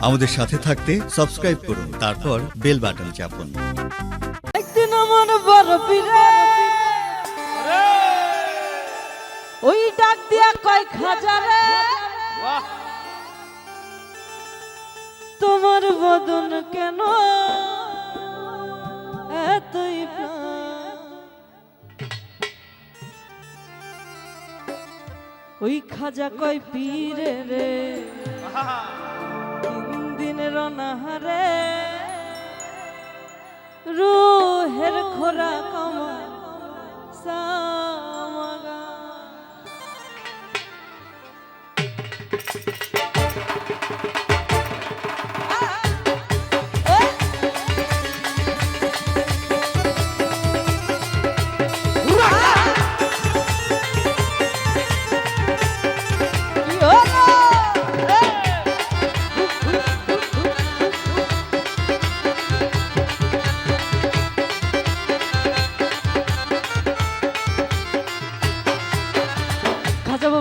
আমাদের সাথে থাকতে সাবস্ক্রাইব করুন, তারপর বেল বাটন চাপুন। ওই ডাক দিয়া কয় খাজারে তোমার বদন কেন এতই ওই খাজা কয় পীরে রে नहर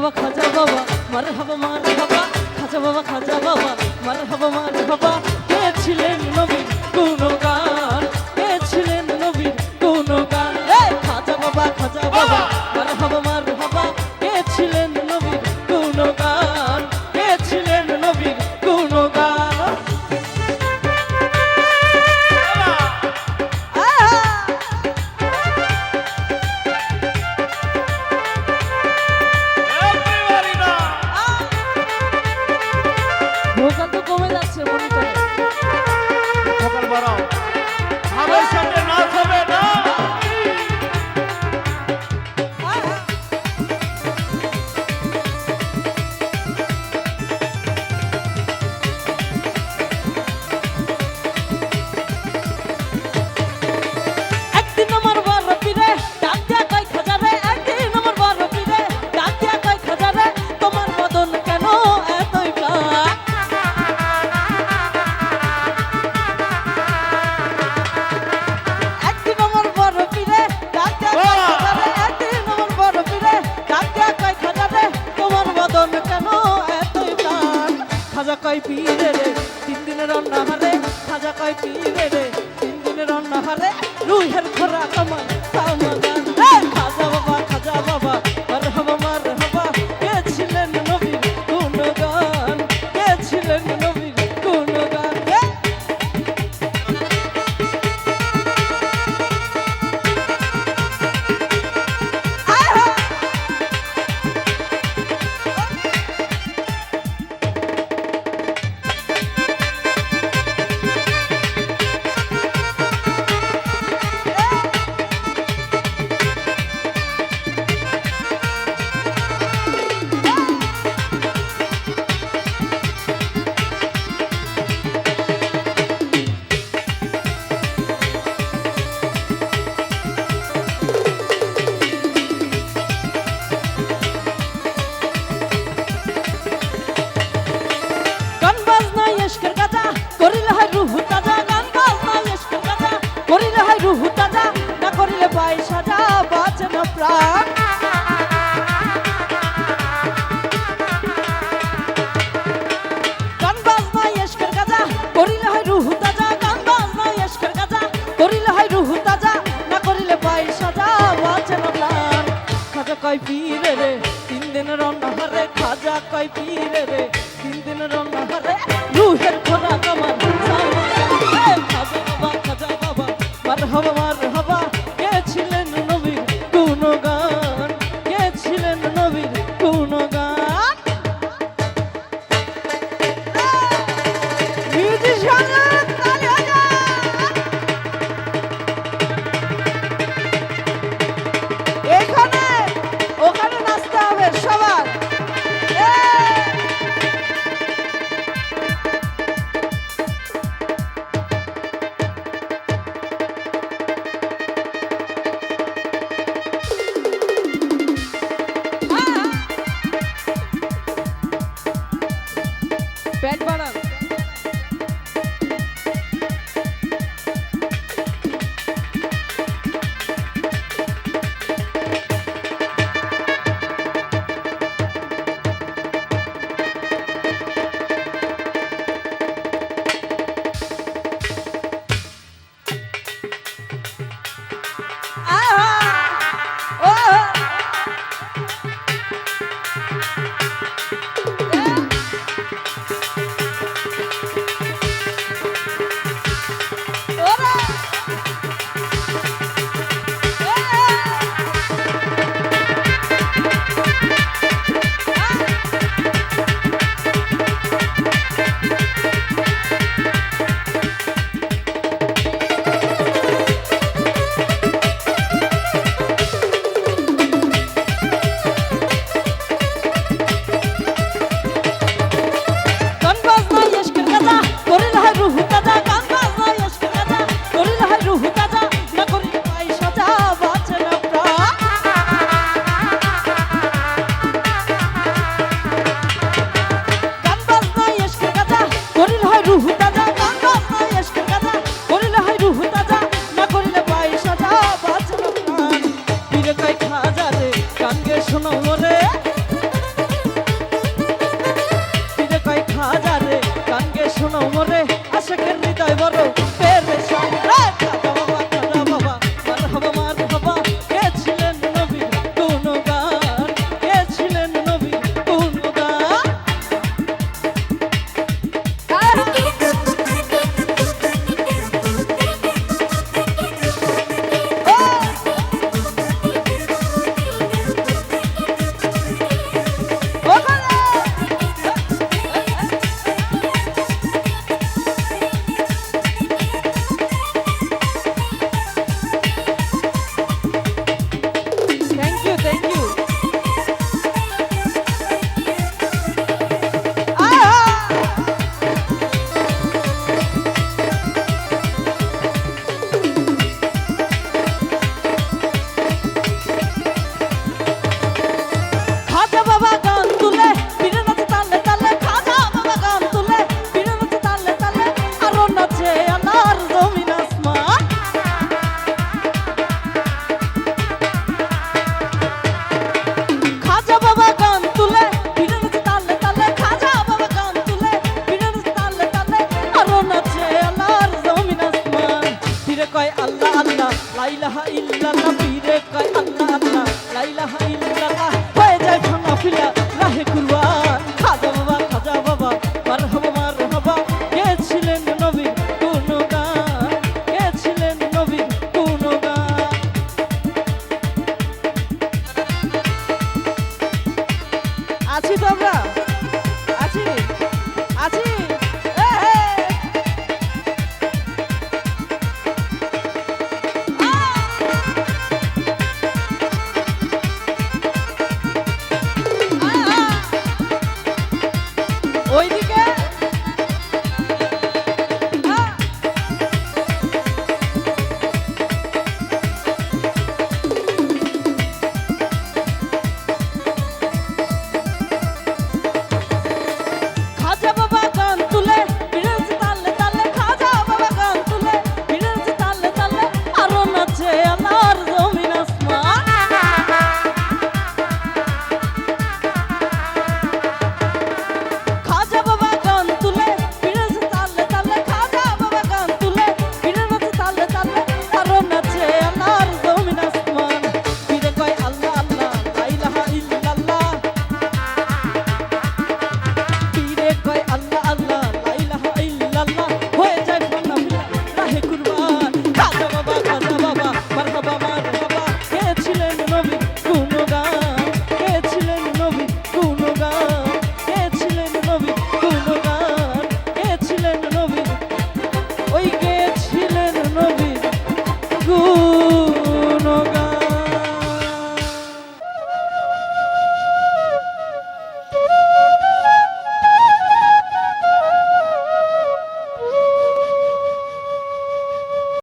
বাবা, খাজা বাবা, মার হাবা মার হাবা, খাজা বাবা খাজা বাবা, মার হাবা মার হাবা। কে নবীন কোনো গান কে নবীন কোনো গান খাজা বাবা খাজা বাবা। রুহের খোরাক আমার কয় পীরে রে? তিন দিন রন্না হরে খাজা কয় পীরে রে? তিন দিন রন্না হরে রুহের খোরা কমান খাজা বাবা খাজা বাবা মার হবা Oh.